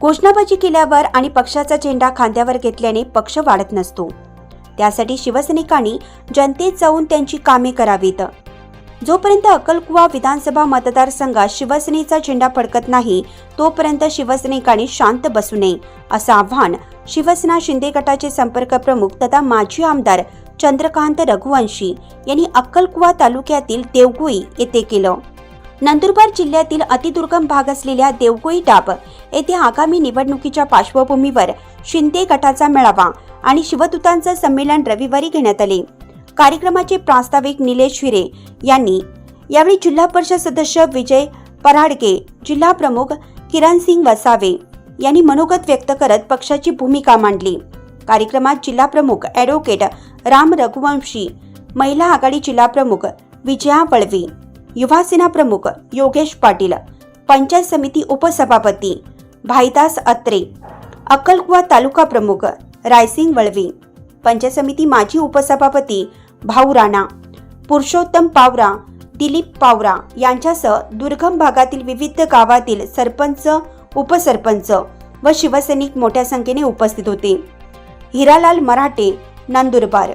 घोषणाबाजी केल्यावर आणि पक्षाचा झेंडा खांद्यावर घेतल्याने पक्ष वाढत नसतो. त्यासाठी शिवसैनिकांनी जनतेत जाऊन त्यांची कामे करावीत. जोपर्यंत अक्कलकुवा विधानसभा मतदारसंघात शिवसेनेचा झेंडा फडकत नाही तोपर्यंत शिवसैनिकांनी शांत बसू नये असं आव्हान शिवसेना शिंदे गटाचे संपर्क प्रमुख तथा माजी आमदार चंद्रकांत रघुवंशी यांनी अक्कलकुवा तालुक्यातील देवगुई येथे केलं. नंदुरबार जिल्ह्यातील अतिदुर्गम भाग असलेल्या देवगोई डाब येथे आगामी निवडणुकीच्या पार्श्वभूमीवर शिंदे गटाचा मेळावा आणि शिवदूतांचं संमेलन रविवारी घेण्यात आले. कार्यक्रमाचे प्रास्ताविक निलेश हिरे यांनी. यावेळी जिल्हा परिषद सदस्य विजय पराडके जिल्हा प्रमुख किरण सिंग वसावे यांनी मनोगत व्यक्त करत पक्षाची भूमिका मांडली. कार्यक्रमात जिल्हा प्रमुख ॲडव्होकेट राम रघुवंशी महिला आघाडी जिल्हा प्रमुख विजया वळवी युवा सेना प्रमुख योगेश पाटील पंचायत समिती उपसभापती भाईदास अत्रे अक्कलकुवा तालुका प्रमुख रायसिंग वळवी पंचायत समिती माजी उपसभापती भाऊ राणा पुरुषोत्तम पावरा दिलीप पावरा यांच्यासह दुर्गम भागातील विविध गावातील सरपंच उपसरपंच व शिवसैनिक मोठ्या संख्येने उपस्थित होते. हिरालाल मराठे नंदुरबार